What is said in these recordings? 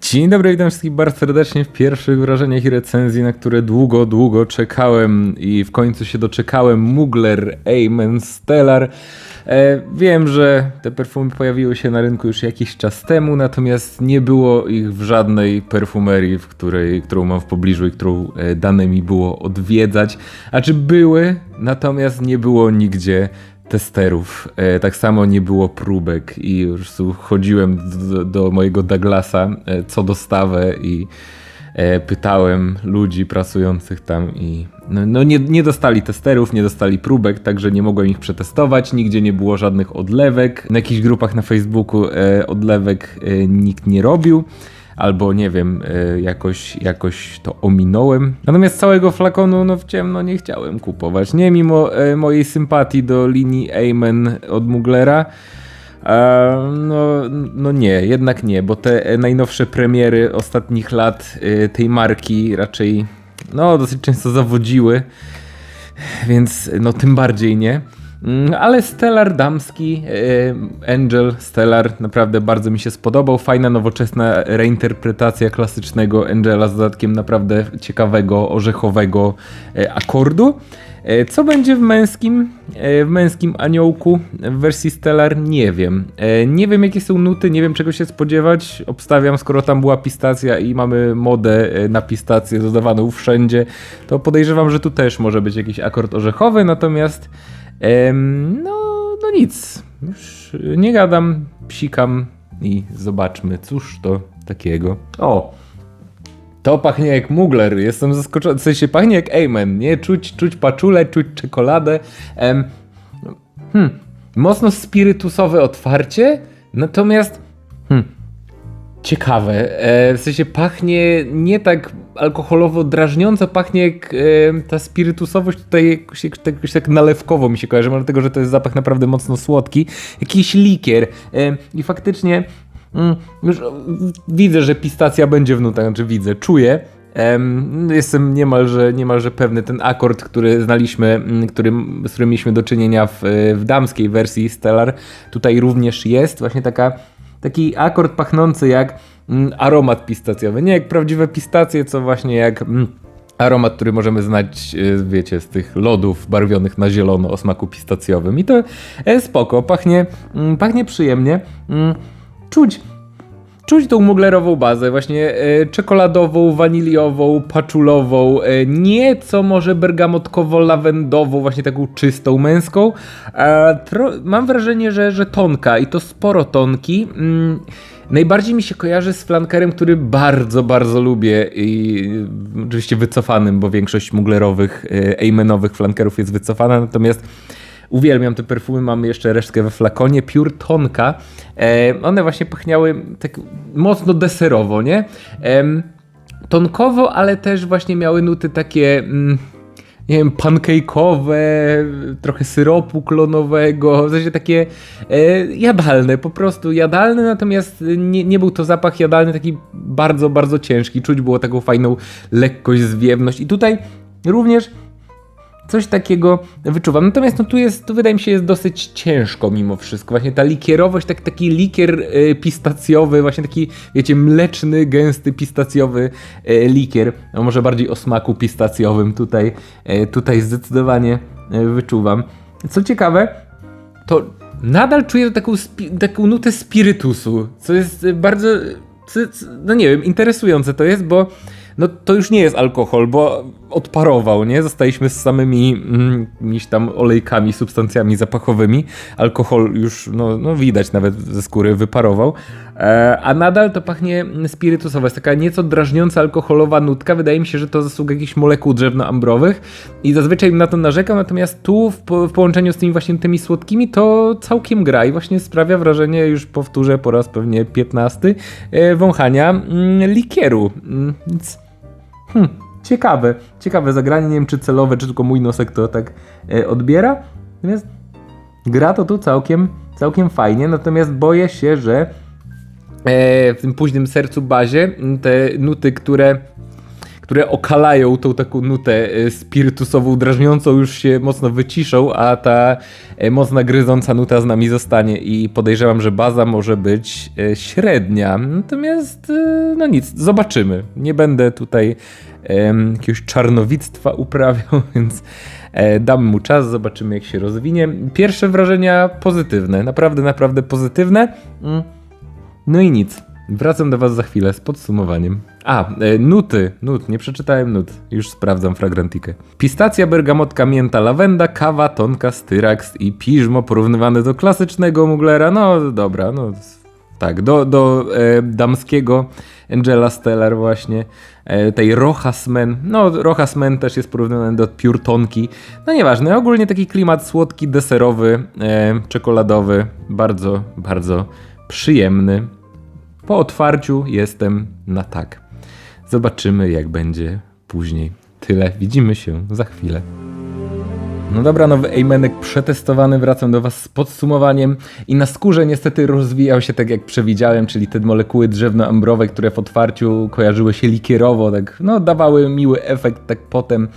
Dzień dobry, witam wszystkich bardzo serdecznie w pierwszych wrażeniach i recenzji, na które długo, długo czekałem i w końcu się doczekałem. Mugler Amen Stellar. E, wiem, że te perfumy pojawiły się na rynku już jakiś czas temu, natomiast nie było ich w żadnej perfumerii, w której, którą mam w pobliżu i którą e, dane mi było odwiedzać. A czy były, natomiast nie było nigdzie testerów. E, tak samo nie było próbek i już chodziłem do, do mojego Douglasa e, co dostawę i e, pytałem ludzi pracujących tam i no, no nie, nie dostali testerów, nie dostali próbek, także nie mogłem ich przetestować, nigdzie nie było żadnych odlewek. Na jakichś grupach na Facebooku e, odlewek e, nikt nie robił albo nie wiem, e, jakoś, jakoś to ominąłem. Natomiast całego flakonu no w ciemno nie chciałem kupować, nie mimo e, mojej sympatii do linii Amen od Muglera. E, no, no nie, jednak nie, bo te najnowsze premiery ostatnich lat e, tej marki raczej no dosyć często zawodziły, więc no tym bardziej nie. Mm, Ale Stellar damski, e, Angel Stellar naprawdę bardzo mi się spodobał. Fajna, nowoczesna reinterpretacja klasycznego Angela z dodatkiem naprawdę ciekawego, orzechowego e, akordu. E, Co będzie w męskim, w męskim aniołku w wersji Stellar? Nie wiem. Nie wiem jakie są nuty, nie wiem czego się spodziewać. Obstawiam, skoro tam była pistacja i mamy modę na pistację dodawaną wszędzie, to podejrzewam, że tu też może być jakiś akord orzechowy, natomiast no, no nic. Już nie gadam, psikam i zobaczmy, cóż to takiego. O! To pachnie jak mugler. Jestem zaskoczony. W sensie pachnie jak Amen, nie? Czuć, czuć paczulę, czuć czekoladę. Hmm, mocno spirytusowe otwarcie, natomiast ciekawe. E, w sensie pachnie nie tak alkoholowo drażniąco, pachnie jak e, ta spirytusowość tutaj jakoś, jakoś tak nalewkowo mi się kojarzy, może dlatego, że to jest zapach naprawdę mocno słodki. Jakiś likier. E, I faktycznie mm, już o, widzę, że pistacja będzie w nutach, znaczy widzę, czuję. Em, jestem niemalże, niemalże pewny, ten akord, który znaliśmy, mm, który, z którym mieliśmy do czynienia w, w damskiej wersji Stellar, tutaj również jest. Właśnie taka taki akord pachnący jak mm, aromat pistacjowy. Nie jak prawdziwe pistacje, co właśnie jak mm, aromat, który możemy znać, y, wiecie, z tych lodów barwionych na zielono o smaku pistacjowym. I to e, spoko, pachnie, mm, pachnie przyjemnie. Czuć Czuć tą muglerową bazę, właśnie e, czekoladową, waniliową, paczulową, e, nieco może bergamotkowo-lawendową, właśnie taką czystą, męską. E, tro, mam wrażenie, że, że tonka i to sporo tonki. Mm, najbardziej mi się kojarzy z flankerem, który bardzo, bardzo lubię i oczywiście wycofanym, bo większość muglerowych, amenowych flankerów jest wycofana, natomiast Uwielbiam te perfumy, mamy jeszcze resztkę we flakonie, Pure Tonka. E, one właśnie pachniały tak mocno deserowo, nie? Tonkowo, ale też właśnie miały nuty takie... Mm, nie wiem, pancake'owe, trochę syropu klonowego, w sensie takie e, jadalne, po prostu jadalne, natomiast nie, nie był to zapach jadalny taki bardzo, bardzo ciężki. Czuć było taką fajną lekkość, zwiewność i tutaj również Coś takiego wyczuwam. Natomiast no tu jest, tu wydaje mi się, jest dosyć ciężko mimo wszystko. Właśnie ta likierowość, tak, taki likier y, pistacjowy, właśnie taki, wiecie, mleczny, gęsty pistacjowy y, likier. Może bardziej o smaku pistacjowym tutaj, y, tutaj zdecydowanie wyczuwam. Co ciekawe, to nadal czuję taką, taką nutę spirytusu, co jest bardzo, co- co- no nie wiem, interesujące to jest, bo no to już nie jest alkohol, bo odparował, nie? Zostaliśmy z samymi mm, tam olejkami, substancjami zapachowymi. Alkohol już, no, no widać nawet ze skóry, wyparował. E, a nadal to pachnie spirytusowo. Jest taka nieco drażniąca alkoholowa nutka. Wydaje mi się, że to zasługa jakichś molekuł drzewno-ambrowych i zazwyczaj na to narzekam, natomiast tu w, w połączeniu z tymi właśnie tymi słodkimi to całkiem gra i właśnie sprawia wrażenie, już powtórzę po raz pewnie 15, e, wąchania mm, likieru. Mm, Więc Hmm, ciekawe, ciekawe zagranie, nie wiem czy celowe, czy tylko mój nosek to tak e, odbiera. Natomiast gra to tu całkiem, całkiem fajnie, natomiast boję się, że e, w tym późnym sercu bazie te nuty, które które okalają tą taką nutę e, spirytusową, drażniącą, już się mocno wyciszą, a ta e, mocna gryząca nuta z nami zostanie i podejrzewam, że baza może być e, średnia. Natomiast, no nic, zobaczymy. Nie będę tutaj jakiegoś czarnowictwa uprawiał, więc dam mu czas, zobaczymy jak się rozwinie. Pierwsze wrażenia pozytywne, naprawdę, naprawdę pozytywne. Mm. No i nic. Wracam do Was za chwilę z podsumowaniem. A, e, nuty. Nut, nie przeczytałem nut. Już sprawdzam fragrantikę. Pistacja, bergamotka, mięta, lawenda, kawa, tonka, styrax i piżmo porównywane do klasycznego muglera. No dobra, no tak, do, do e, damskiego Angela Stellar właśnie, e, tej Rochasmen. No, Rochasmen też jest porównywany do Pure Tonki. No nieważne, ogólnie taki klimat słodki, deserowy, e, czekoladowy, bardzo, bardzo przyjemny. Po otwarciu jestem na tak. Zobaczymy, jak będzie później. Tyle. Widzimy się za chwilę. No dobra, nowy Ejmenek przetestowany, wracam do Was z podsumowaniem i na skórze niestety rozwijał się tak jak przewidziałem, czyli te molekuły drzewno-ambrowe, które w otwarciu kojarzyły się likierowo, tak no dawały miły efekt, tak potem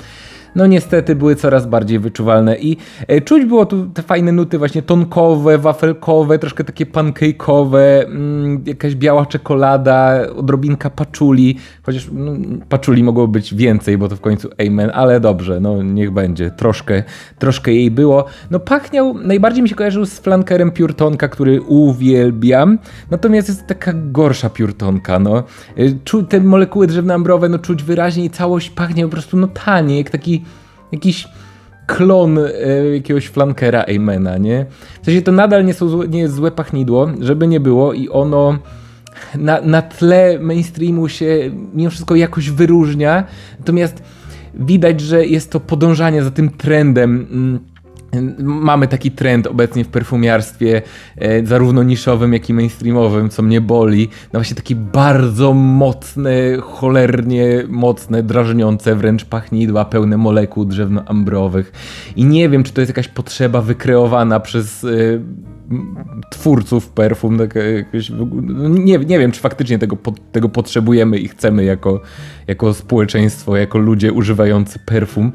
no niestety były coraz bardziej wyczuwalne i e, czuć było tu te fajne nuty właśnie tonkowe, wafelkowe, troszkę takie pancake'owe, mm, jakaś biała czekolada, odrobinka paczuli, chociaż no, paczuli mogło być więcej, bo to w końcu amen, ale dobrze, no niech będzie, troszkę, troszkę jej było. No pachniał, najbardziej mi się kojarzył z flankerem Pure Tonka, który uwielbiam, natomiast jest taka gorsza Pure Tonka, no. Y, Czu, te molekuły drzewno-ambrowe, no czuć wyraźnie i całość pachnie po prostu no tanie, jak taki jakiś klon e, jakiegoś flankera Amena, nie? W sensie to nadal nie, są nie jest złe pachnidło, żeby nie było i ono na, na tle mainstreamu się mimo wszystko jakoś wyróżnia, natomiast widać, że jest to podążanie za tym trendem. Mamy taki trend obecnie w perfumiarstwie, e, zarówno niszowym, jak i mainstreamowym, co mnie boli. No właśnie takie bardzo mocne, cholernie mocne, drażniące wręcz pachnidła, pełne molekuł drzewno-ambrowych. I nie wiem, czy to jest jakaś potrzeba wykreowana przez e, twórców perfum. Tak, no nie, nie wiem, czy faktycznie tego, tego potrzebujemy i chcemy jako, jako społeczeństwo, jako ludzie używający perfum.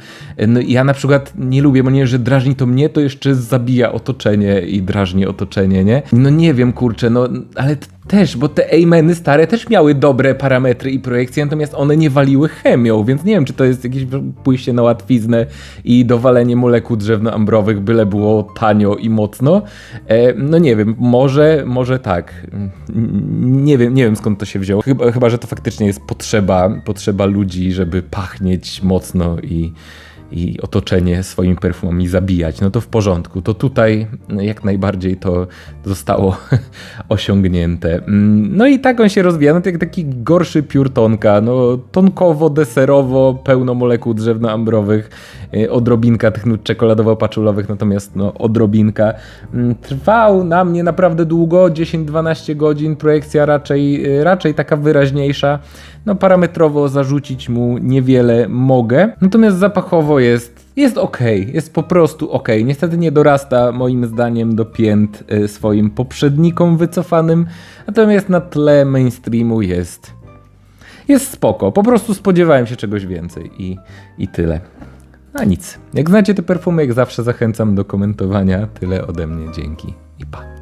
No, ja na przykład nie lubię, bo nie, że drażni to mnie, to jeszcze zabija otoczenie i drażni otoczenie, nie? No nie wiem, kurczę, no ale też, bo te Ameny stare też miały dobre parametry i projekcje, natomiast one nie waliły chemią, więc nie wiem, czy to jest jakieś pójście na łatwiznę i dowalenie molekuł drzewno-ambrowych, byle było tanio i mocno. E, no nie wiem, może, może tak. Nie wiem, nie wiem skąd to się wzięło. Chyba, chyba że to faktycznie jest potrzeba, potrzeba ludzi, żeby pachnieć mocno i i otoczenie swoimi perfumami zabijać, no to w porządku. To tutaj jak najbardziej to zostało osiągnięte. Mm, No i tak on się rozwija, no to jak taki gorszy piór tonka, no tonkowo, deserowo, pełno molekuł drzewno-ambrowych, odrobinka tych nut czekoladowo-paczulowych, natomiast no odrobinka. Mm, Trwał na mnie naprawdę długo, 10-12 godzin, projekcja raczej, y, raczej taka wyraźniejsza. No parametrowo zarzucić mu niewiele mogę, natomiast zapachowo jest jest ok, jest po prostu ok. Niestety nie dorasta moim zdaniem do pięt y, swoim poprzednikom wycofanym, natomiast na tle mainstreamu jest jest spoko. Po prostu spodziewałem się czegoś więcej i, i tyle. A nic. Jak znacie te perfumy, jak zawsze zachęcam do komentowania. Tyle ode mnie. Dzięki i pa.